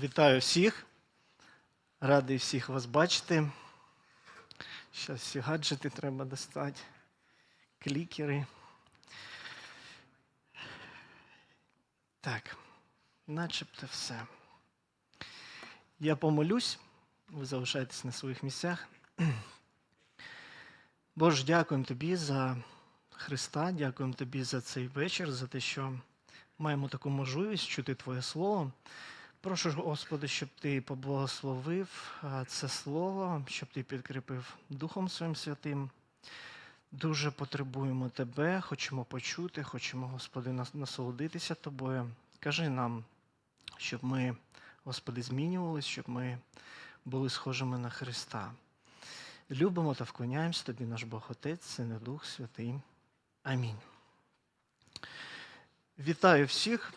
Вітаю всіх. Радий всіх вас бачити. Зараз всі гаджети треба достати, клікери. Так, начебто все. Я помолюсь, ви залишаєтесь на своїх місцях. Боже, дякуємо тобі за Христа, дякуємо тобі за цей вечір, за те, що маємо таку можливість чути Твоє Слово. Прошу, Господи, щоб Ти поблагословив це слово, щоб Ти підкріпив Духом Своїм Святим. Дуже потребуємо Тебе, хочемо почути, хочемо, Господи, насолодитися Тобою. Кажи нам, щоб ми, Господи, змінювалися, щоб ми були схожими на Христа. Любимо та вклоняємось Тобі, наш Бог Отець, Син і Дух Святий. Амінь. Вітаю всіх.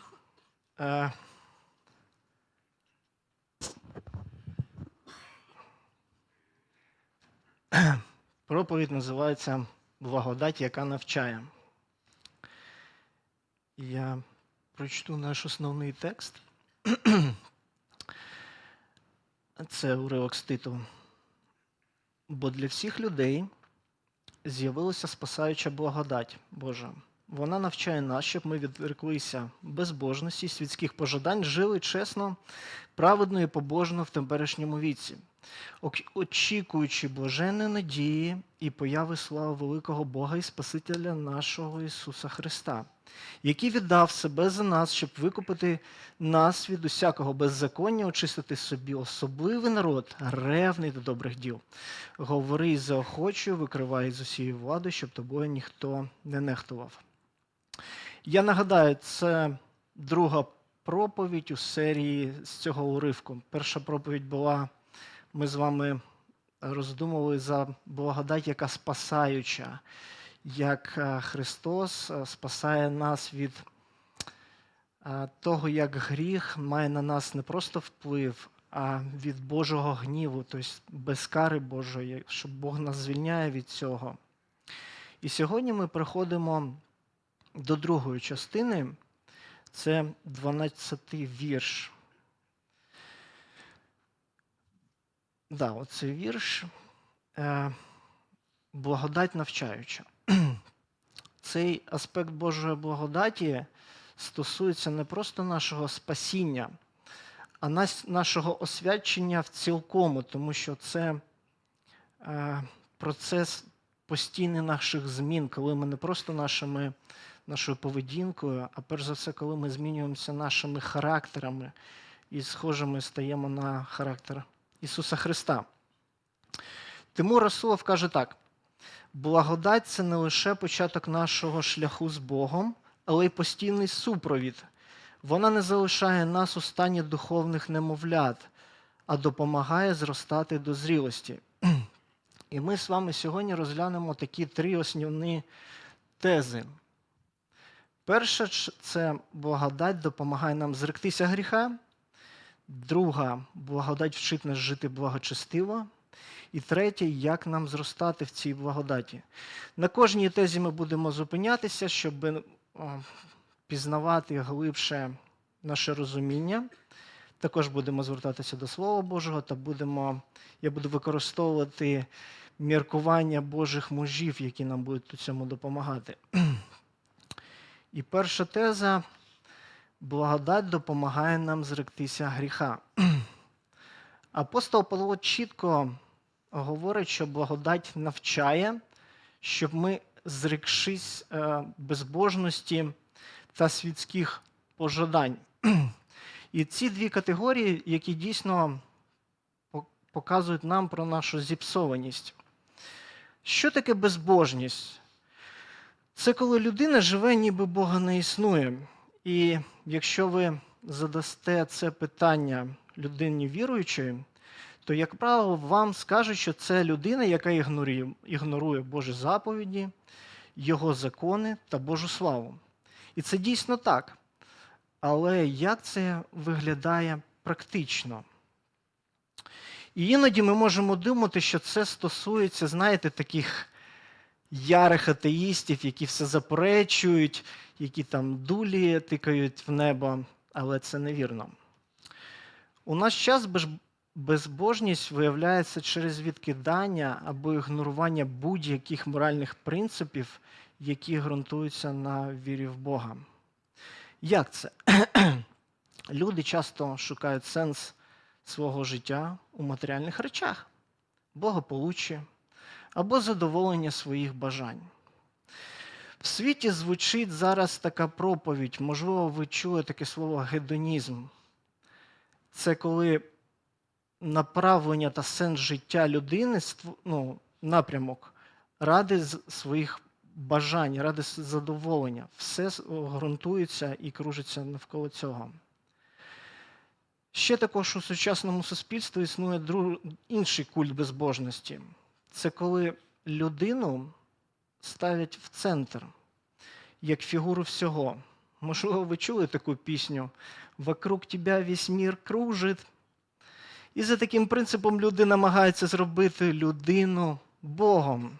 Проповідь називається Благодать, яка навчає. Я прочту наш основний текст. Це уривок з титулу. Бо для всіх людей з'явилася спасаюча благодать Божа. Вона навчає нас, щоб ми відреклися безбожності, світських пожадань, жили чесно, праведно і побожно в теперішньому віці, очікуючи блаженної надії і появи слави великого Бога і Спасителя нашого Ісуса Христа, який віддав себе за нас, щоб викупити нас від усякого беззаконня, очистити собі особливий народ, ревний до добрих діл. Говори і заохочуй, викривай з усієї влади, щоб тобою ніхто не нехтував. Я нагадаю, це друга проповідь у серії з цього уривку. Перша проповідь була, ми з вами роздумували за благодать, яка спасаюча, як е, Христос е, спасає нас від е, того, як гріх має на нас не просто вплив, а від Божого гніву, тобто без кари Божої, що Бог нас звільняє від цього. І сьогодні ми приходимо до другої частини, це 12-й вірш. Да, оцей вірш е, благодать навчаюча. Цей аспект Божої благодаті стосується не просто нашого спасіння, а нашого освячення в цілкому, тому що це е, процес постійний наших змін, коли ми не просто нашими, нашою поведінкою, а перш за все, коли ми змінюємося нашими характерами і схожими стаємо на характер Ісуса Христа. Тимур Расулов каже так: благодать це не лише початок нашого шляху з Богом, але й постійний супровід. Вона не залишає нас у стані духовних немовлят, а допомагає зростати до зрілості. І ми з вами сьогодні розглянемо такі три основні тези. Перша це благодать допомагає нам зректися гріха. Друга благодать вчить нас жити благочестиво. І третє, як нам зростати в цій благодаті. На кожній тезі ми будемо зупинятися, щоб пізнавати глибше наше розуміння. Також будемо звертатися до Слова Божого та будемо, я буду використовувати міркування Божих мужів, які нам будуть у цьому допомагати. І перша теза благодать допомагає нам зректися гріха. Апостол Павло чітко говорить, що благодать навчає, щоб ми, зрекшись е, безбожності та світських пожадань. І ці дві категорії, які дійсно показують нам про нашу зіпсованість. Що таке безбожність? Це коли людина живе, ніби Бога не існує. І якщо ви задасте це питання людині віруючої, то, як правило, вам скажуть, що це людина, яка ігнорує, ігнорує Божі заповіді, Його закони та Божу славу. І це дійсно так. Але як це виглядає практично? І іноді ми можемо думати, що це стосується, знаєте, таких ярих атеїстів, які все заперечують, які там дулі тикають в небо, але це невірно. У наш час безбожність виявляється через відкидання або ігнорування будь-яких моральних принципів, які ґрунтуються на вірі в Бога. Як це? Люди часто шукають сенс свого життя у матеріальних речах, благополуччі або задоволення своїх бажань. В світі звучить зараз така проповідь, можливо, ви чули таке слово гедонізм. Це коли направлення та сенс життя людини, ну, напрямок ради своїх бажань, ради задоволення. Все ґрунтується і кружиться навколо цього. Ще також у сучасному суспільстві існує інший культ безбожності. Це коли людину ставлять в центр, як фігуру всього. Можливо, ви чули таку пісню Вокруг тебе весь мір кружить. І за таким принципом люди намагаються зробити людину Богом,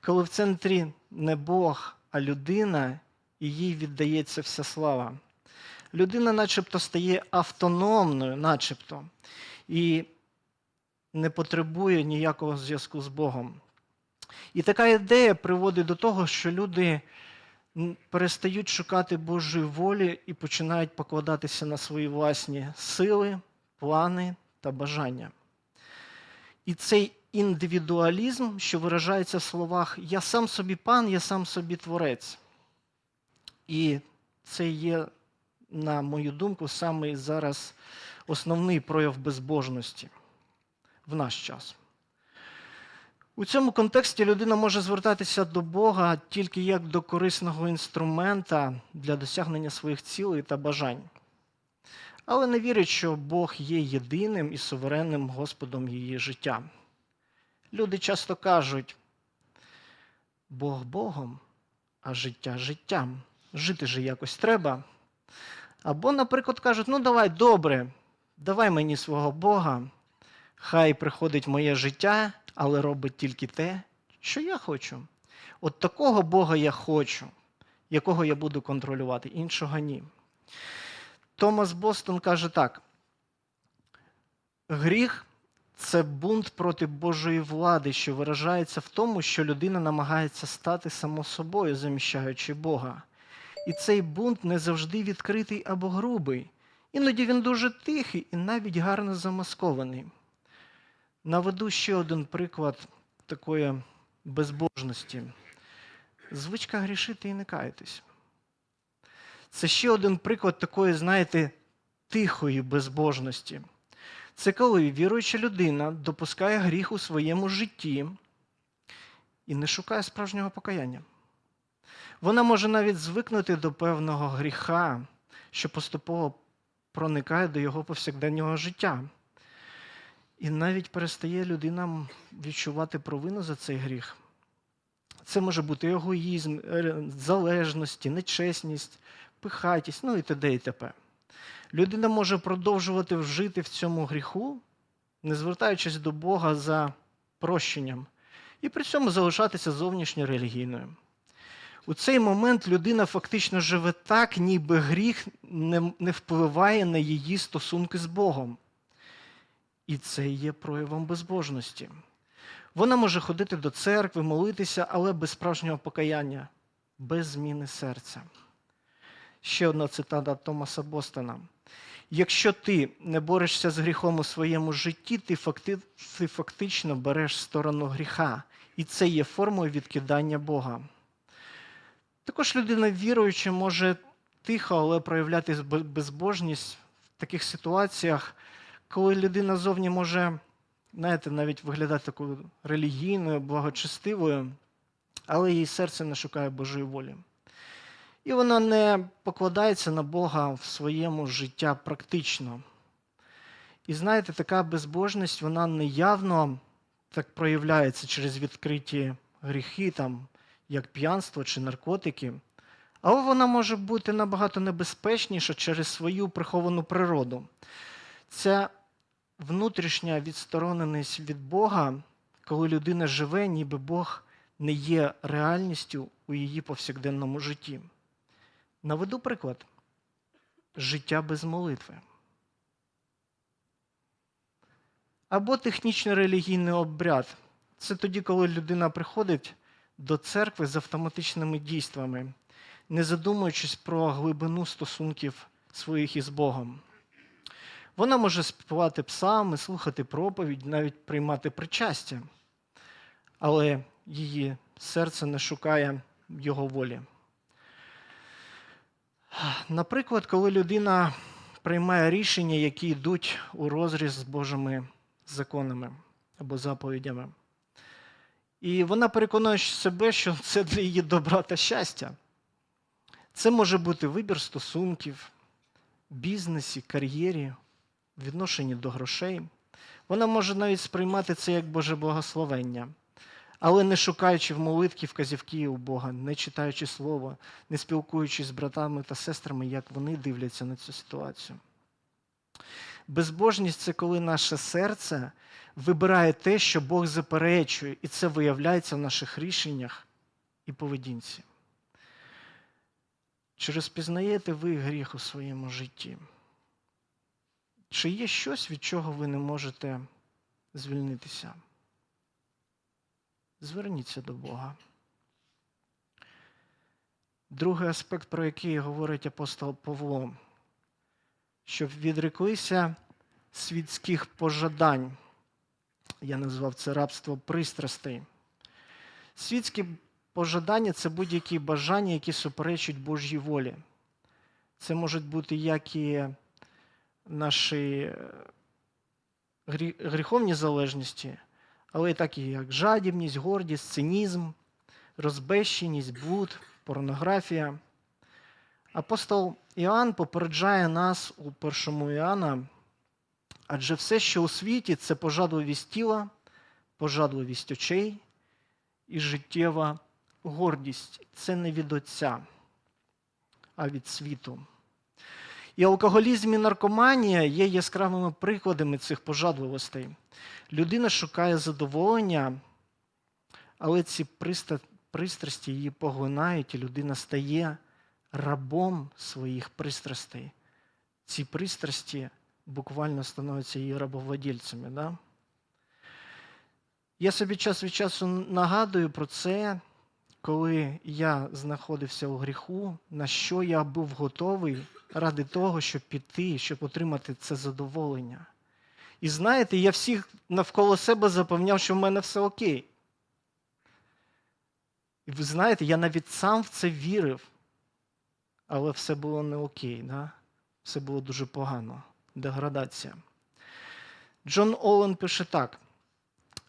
коли в центрі не Бог, а людина, і їй віддається вся слава. Людина начебто стає автономною, начебто, і не потребує ніякого зв'язку з Богом. І така ідея приводить до того, що люди перестають шукати Божої волі і починають покладатися на свої власні сили, плани та бажання. І цей індивідуалізм, що виражається в словах Я сам собі пан, я сам собі творець. І це є, на мою думку, саме зараз основний прояв безбожності в наш час. У цьому контексті людина може звертатися до Бога тільки як до корисного інструмента для досягнення своїх цілей та бажань. Але не вірить, що Бог є єдиним і суверенним Господом її життя. Люди часто кажуть, Бог Богом, а життя життям. Жити же якось треба. Або, наприклад, кажуть, ну давай добре, давай мені свого Бога, хай приходить моє життя, але робить тільки те, що я хочу. От такого Бога я хочу, якого я буду контролювати, іншого ні. Томас Бостон каже так: гріх це бунт проти Божої влади, що виражається в тому, що людина намагається стати само собою, заміщаючи Бога. І цей бунт не завжди відкритий або грубий. Іноді він дуже тихий і навіть гарно замаскований. Наведу ще один приклад такої безбожності. Звичка грішити і не каятись. Це ще один приклад такої, знаєте, тихої безбожності. Це коли віруюча людина допускає гріх у своєму житті і не шукає справжнього покаяння. Вона може навіть звикнути до певного гріха, що поступово проникає до його повсякденного життя. І навіть перестає людина відчувати провину за цей гріх. Це може бути егоїзм, е, залежності, нечесність, пихатість, ну і т.д. і т.п. Людина може продовжувати жити в цьому гріху, не звертаючись до Бога за прощенням, і при цьому залишатися зовнішньо релігійною. У цей момент людина фактично живе так, ніби гріх не впливає на її стосунки з Богом. І це є проявом безбожності. Вона може ходити до церкви, молитися, але без справжнього покаяння, без зміни серця. Ще одна цитата Томаса Бостона. Якщо ти не борешся з гріхом у своєму житті, ти, факти, ти фактично береш сторону гріха, і це є формою відкидання Бога. Також людина віруюча може тихо, але проявляти безбожність в таких ситуаціях, коли людина зовні може, знаєте, навіть виглядати такою релігійною, благочестивою, але її серце не шукає Божої волі. І вона не покладається на Бога в своєму життя практично. І знаєте, така безбожність, вона неявно так проявляється через відкриті гріхи, там, як п'янство чи наркотики. Але вона може бути набагато небезпечніша через свою приховану природу. Ця внутрішня відстороненість від Бога, коли людина живе, ніби Бог не є реальністю у її повсякденному житті. Наведу приклад: життя без молитви. Або технічний релігійний обряд. Це тоді, коли людина приходить до церкви з автоматичними дійствами, не задумуючись про глибину стосунків своїх із Богом. Вона може співати псалми, слухати проповідь, навіть приймати причастя, але її серце не шукає його волі. Наприклад, коли людина приймає рішення, які йдуть у розріз з Божими законами або заповідями. І вона переконує себе, що це для її добра та щастя. Це може бути вибір стосунків, бізнесі, кар'єрі, відношенні до грошей. Вона може навіть сприймати це як Боже благословення, але не шукаючи в молитві вказівки у Бога, не читаючи Слово, не спілкуючись з братами та сестрами, як вони дивляться на цю ситуацію. Безбожність це коли наше серце вибирає те, що Бог заперечує, і це виявляється в наших рішеннях і поведінці. Чи розпізнаєте ви гріх у своєму житті? Чи є щось, від чого ви не можете звільнитися? Зверніться до Бога. Другий аспект, про який говорить апостол Павло, щоб відреклися світських пожадань. Я назвав це рабство пристрастей. Світські пожадання це будь-які бажання, які суперечать Божій волі. Це можуть бути як і наші гріховні залежності, але такі, як жадібність, гордість, цинізм, розбещеність, блуд, порнографія. Апостол Іоанн попереджає нас у першому Іоанна, адже все, що у світі, це пожадливість тіла, пожадливість очей і життєва гордість. Це не від Отця, а від світу. І алкоголізм і наркоманія є яскравими прикладами цих пожадливостей. Людина шукає задоволення, але ці пристрасті її поглинають, і людина стає рабом своїх пристрастей. Ці пристрасті буквально становляться її рабовладільцями. Да? Я собі час від часу нагадую про це, коли я знаходився у гріху, на що я був готовий ради того, щоб піти, щоб отримати це задоволення. І знаєте, я всіх навколо себе запевняв, що в мене все окей. І ви знаєте, я навіть сам в це вірив, але все було не окей, да? все було дуже погано. Деградація. Джон Олен пише так: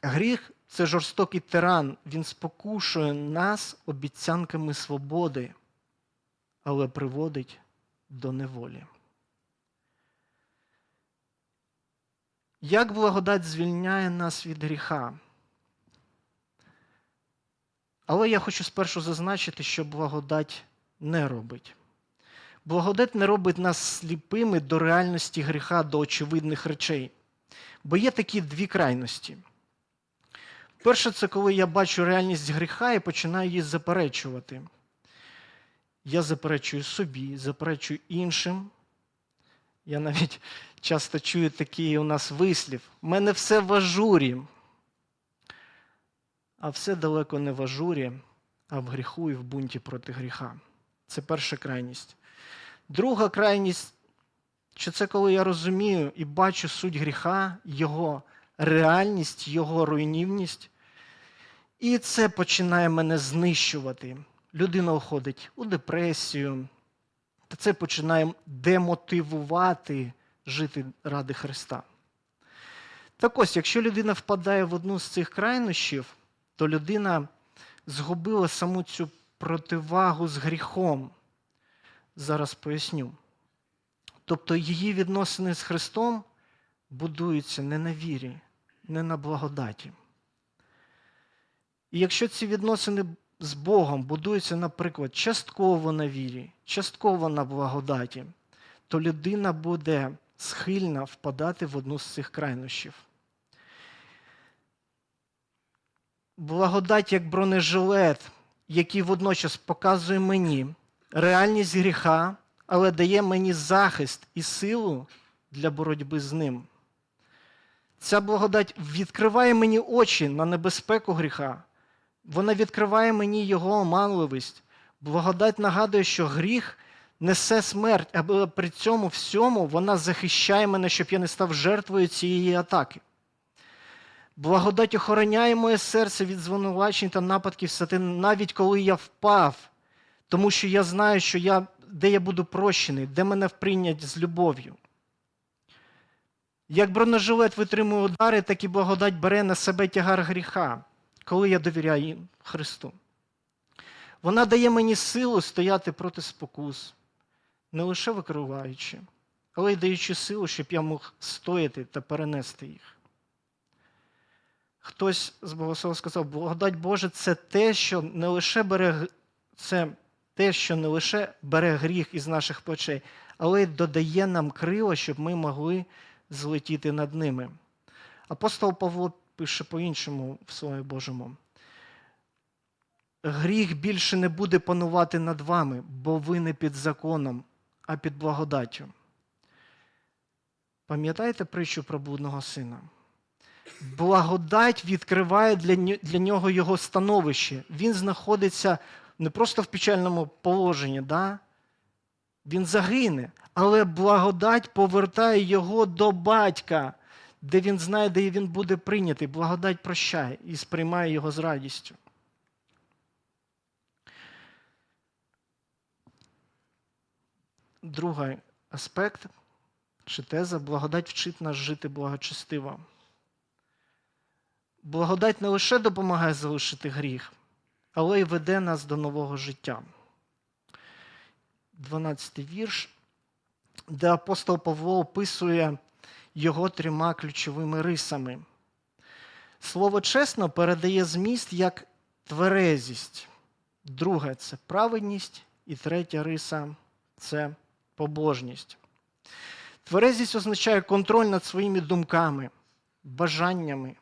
гріх це жорстокий тиран, він спокушує нас обіцянками свободи, але приводить до неволі. Як благодать звільняє нас від гріха? Але я хочу спершу зазначити, що благодать не робить. Благодать не робить нас сліпими до реальності гріха, до очевидних речей. Бо є такі дві крайності. Перше, це коли я бачу реальність гріха і починаю її заперечувати. Я заперечую собі, заперечую іншим. Я навіть часто чую такий у нас вислів. У мене все в ажурі. А все далеко не в ажурі, а в гріху і в бунті проти гріха. Це перша крайність. Друга крайність, що це коли я розумію і бачу суть гріха, його реальність, його руйнівність. І це починає мене знищувати. Людина уходить у депресію, та це починає демотивувати жити ради Христа. Так ось, якщо людина впадає в одну з цих крайнощів, то людина згубила саму цю противагу з гріхом. Зараз поясню. Тобто її відносини з Христом будуються не на вірі, не на благодаті. І якщо ці відносини з Богом будуються, наприклад, частково на вірі, частково на благодаті, то людина буде схильна впадати в одну з цих крайнощів. Благодать як бронежилет, який водночас показує мені реальність гріха, але дає мені захист і силу для боротьби з ним. Ця благодать відкриває мені очі на небезпеку гріха. Вона відкриває мені його оманливість. Благодать нагадує, що гріх несе смерть, але при цьому всьому вона захищає мене, щоб я не став жертвою цієї атаки. Благодать охороняє моє серце від звинувачень та нападків сатани, навіть коли я впав, тому що я знаю, що я, де я буду прощений, де мене вприйнять з любов'ю. Як бронежилет витримує удари, так і благодать бере на себе тягар гріха, коли я довіряю Христу. Вона дає мені силу стояти проти спокус, не лише викриваючи, але й даючи силу, щоб я мог стояти та перенести їх. Хтось з богословів сказав, благодать Божа це те, що не лише бере це те, що не лише бере гріх із наших плечей, але й додає нам крила, щоб ми могли злетіти над ними. Апостол Павло пише по-іншому в Слові Божому. Гріх більше не буде панувати над вами, бо ви не під законом, а під благодаттю. Пам'ятаєте притчу про блудного сина? Благодать відкриває для, нього його становище. Він знаходиться не просто в печальному положенні, да? він загине, але благодать повертає його до батька, де він знає, де він буде прийнятий. Благодать прощає і сприймає його з радістю. Другий аспект чи теза благодать вчить нас жити благочестиво. Благодать не лише допомагає залишити гріх, але й веде нас до нового життя. 12 вірш, де апостол Павло описує його трьома ключовими рисами. Слово чесно передає зміст як тверезість. Друге це праведність, і третя риса це побожність. Тверезість означає контроль над своїми думками, бажаннями,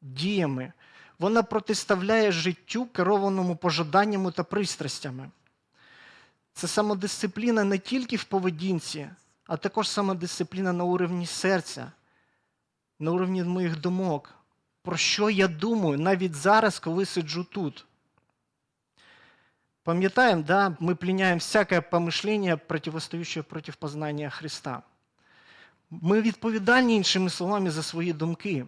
діями. Вона протиставляє життю, керованому пожаданнями та пристрастями. Це самодисципліна не тільки в поведінці, а також самодисципліна на уровні серця, на уровні моїх думок. Про що я думаю навіть зараз, коли сиджу тут. Пам'ятаємо, да, ми пліняємо всяке помишлення, противостоюче проти познання Христа. Ми відповідальні, іншими словами, за свої думки.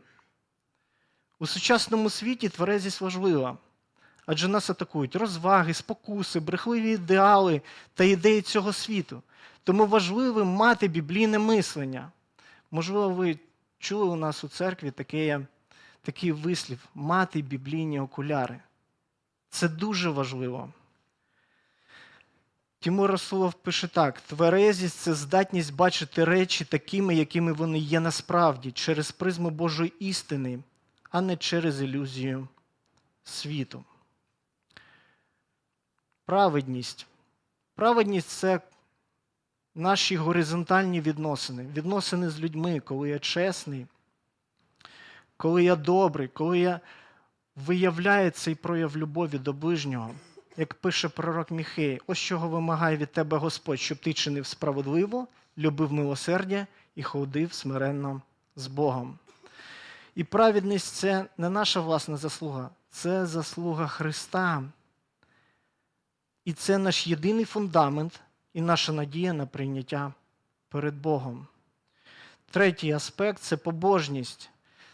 У сучасному світі тверезість важлива, адже нас атакують розваги, спокуси, брехливі ідеали та ідеї цього світу. Тому важливо мати біблійне мислення. Можливо, ви чули у нас у церкві таке, такий вислів мати біблійні окуляри. Це дуже важливо. Тимур Расулов пише так: тверезість це здатність бачити речі такими, якими вони є насправді, через призму Божої істини, а не через ілюзію світу. Праведність. Праведність це наші горизонтальні відносини, відносини з людьми, коли я чесний, коли я добрий, коли я виявляю цей прояв любові до ближнього. Як пише пророк Міхей, ось чого вимагає від тебе Господь, щоб ти чинив справедливо, любив милосердя і ходив смиренно з Богом. І праведність це не наша власна заслуга, це заслуга Христа. І це наш єдиний фундамент і наша надія на прийняття перед Богом. Третій аспект це побожність.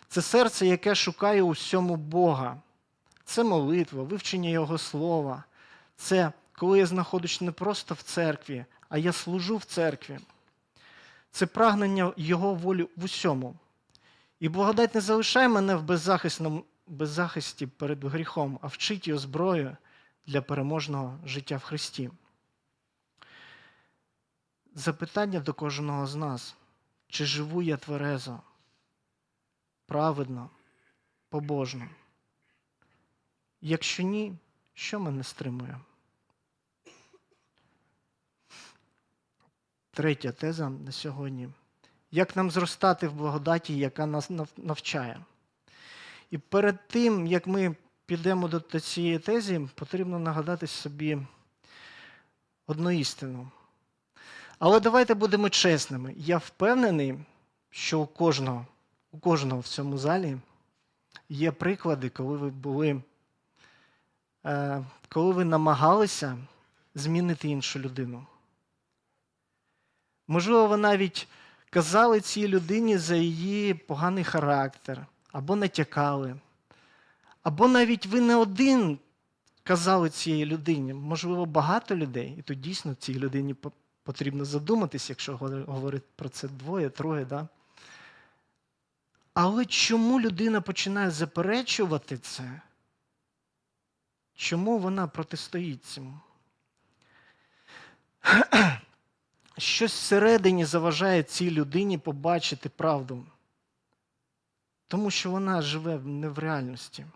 Це серце, яке шукає у всьому Бога. Це молитва, вивчення Його слова. Це коли я знаходжусь не просто в церкві, а я служу в церкві. Це прагнення Його волі в усьому. І благодать не залишає мене в беззахисному, беззахисті перед гріхом, а вчить його зброю для переможного життя в Христі. Запитання до кожного з нас: чи живу я тверезо, праведно, побожно? Якщо ні, що мене стримує? Третя теза на сьогодні. Як нам зростати в благодаті, яка нас навчає? І перед тим, як ми підемо до цієї тезі, потрібно нагадати собі одну істину. Але давайте будемо чесними. Я впевнений, що у кожного у кожного в цьому залі є приклади, коли ви були, е, коли ви намагалися змінити іншу людину. Можливо, ви навіть казали цій людині за її поганий характер, або натякали, або навіть ви не один казали цієї людині, можливо, багато людей, і тут дійсно цій людині потрібно задуматись, якщо говори- говорити про це двоє, троє. Да? Але чому людина починає заперечувати це? Чому вона протистоїть цьому? Щось всередині заважає цій людині побачити правду. Тому що вона живе не в реальності.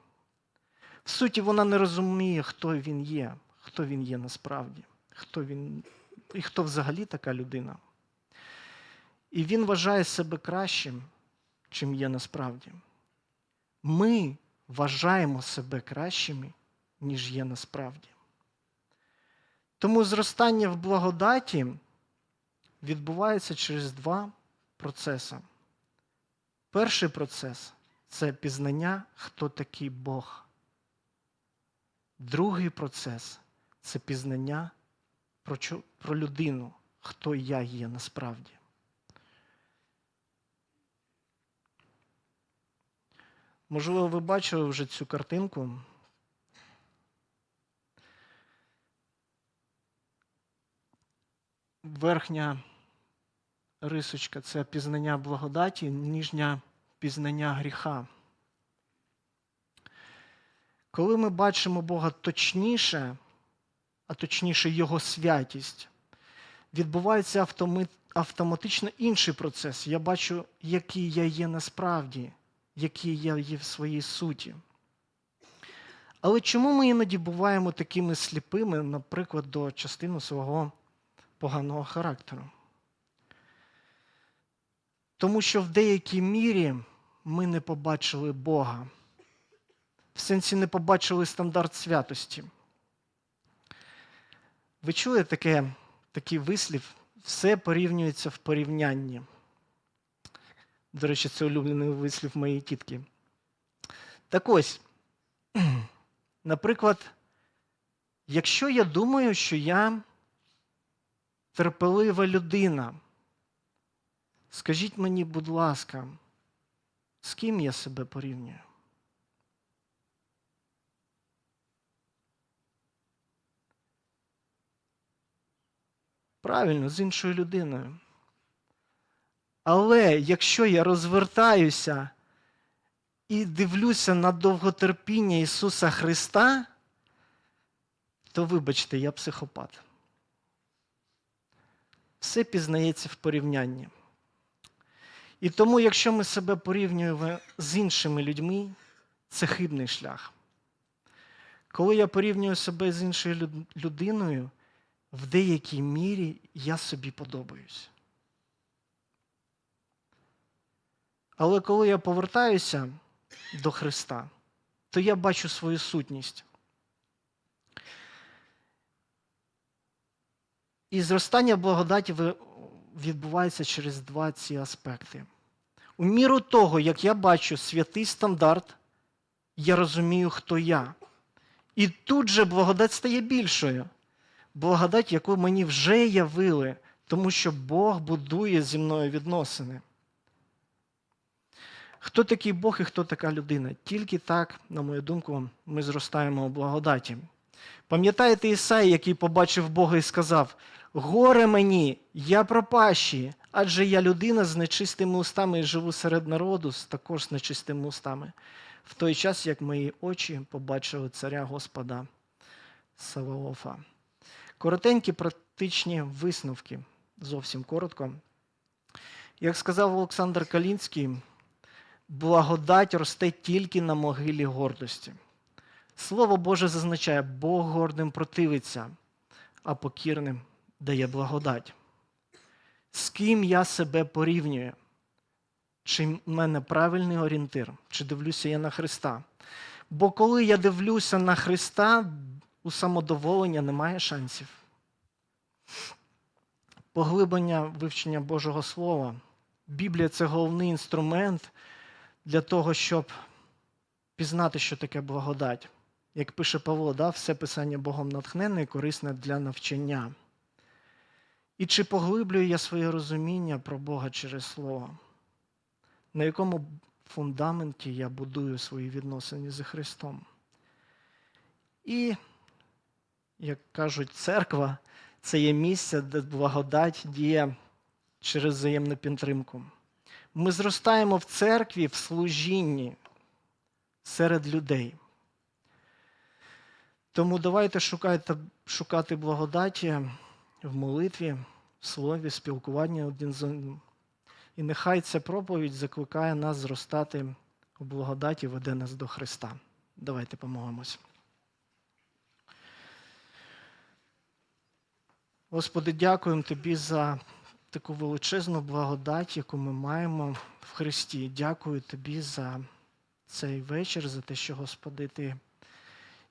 В суті, вона не розуміє, хто він є, хто він є насправді, хто він і хто взагалі така людина. І він вважає себе кращим, чим є насправді. Ми вважаємо себе кращими, ніж є насправді. Тому зростання в благодаті відбувається через два процеси. Перший процес це пізнання, хто такий Бог. Другий процес це пізнання про, про людину, хто я є насправді. Можливо, ви бачили вже цю картинку. Верхня рисочка це пізнання благодаті, ніжня пізнання гріха. Коли ми бачимо Бога точніше, а точніше Його святість, відбувається автоматично інший процес. Я бачу, який я є насправді, який я є в своїй суті. Але чому ми іноді буваємо такими сліпими, наприклад, до частини свого поганого характеру? Тому що в деякій мірі ми не побачили Бога. В сенсі не побачили стандарт святості. Ви чули таке, такий вислів? Все порівнюється в порівнянні. До речі, це улюблений вислів моєї тітки. Так ось, наприклад, якщо я думаю, що я терпелива людина, скажіть мені, будь ласка, з ким я себе порівнюю? Правильно, з іншою людиною. Але якщо я розвертаюся і дивлюся на довготерпіння Ісуса Христа, то вибачте, я психопат. Все пізнається в порівнянні. І тому, якщо ми себе порівнюємо з іншими людьми, це хибний шлях. Коли я порівнюю себе з іншою людиною, в деякій мірі я собі подобаюсь. Але коли я повертаюся до Христа, то я бачу свою сутність. І зростання благодаті відбувається через два ці аспекти. У міру того, як я бачу святий стандарт, я розумію, хто я. І тут же благодать стає більшою. Благодать, яку мені вже явили, тому що Бог будує зі мною відносини. Хто такий Бог і хто така людина? Тільки так, на мою думку, ми зростаємо у благодаті. Пам'ятаєте Ісаї, який побачив Бога і сказав: Горе мені, я пропащий, адже я людина з нечистими устами і живу серед народу, з також з нечистими устами. В той час, як мої очі побачили царя Господа Саваофа. Коротенькі практичні висновки, зовсім коротко. Як сказав Олександр Калінський, благодать росте тільки на могилі гордості. Слово Боже зазначає, Бог гордим противиться, а покірним дає благодать. З ким я себе порівнюю? Чи в мене правильний орієнтир? Чи дивлюся я на Христа? Бо коли я дивлюся на Христа, у самодоволення немає шансів. Поглиблення вивчення Божого Слова. Біблія це головний інструмент для того, щоб пізнати, що таке благодать. Як пише Павло, да, все писання Богом натхненне і корисне для навчання. І чи поглиблюю я своє розуміння про Бога через Слово? На якому фундаменті я будую свої відносини з Христом? І, як кажуть, церква це є місце, де благодать діє через взаємну підтримку. Ми зростаємо в церкві в служінні серед людей. Тому давайте шукайте, шукати благодаті в молитві, в слові, спілкуванні один з одним. І нехай ця проповідь закликає нас зростати у благодаті, веде нас до Христа. Давайте помолимось. Господи, дякуємо Тобі за таку величезну благодать, яку ми маємо в Христі. Дякую Тобі за цей вечір, за те, що, Господи, Ти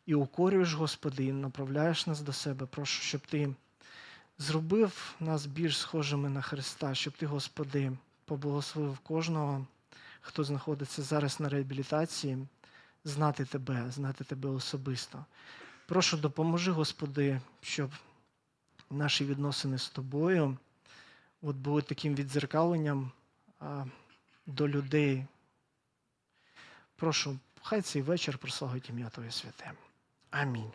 і укорюєш, Господи, і направляєш нас до себе. Прошу, щоб Ти зробив нас більш схожими на Христа, щоб Ти, Господи, поблагословив кожного, хто знаходиться зараз на реабілітації, знати Тебе, знати Тебе особисто. Прошу, допоможи, Господи, щоб наші відносини з тобою от були таким відзеркаленням а, до людей. Прошу, хай цей вечір прославить ім'я Твоє святе. Амінь.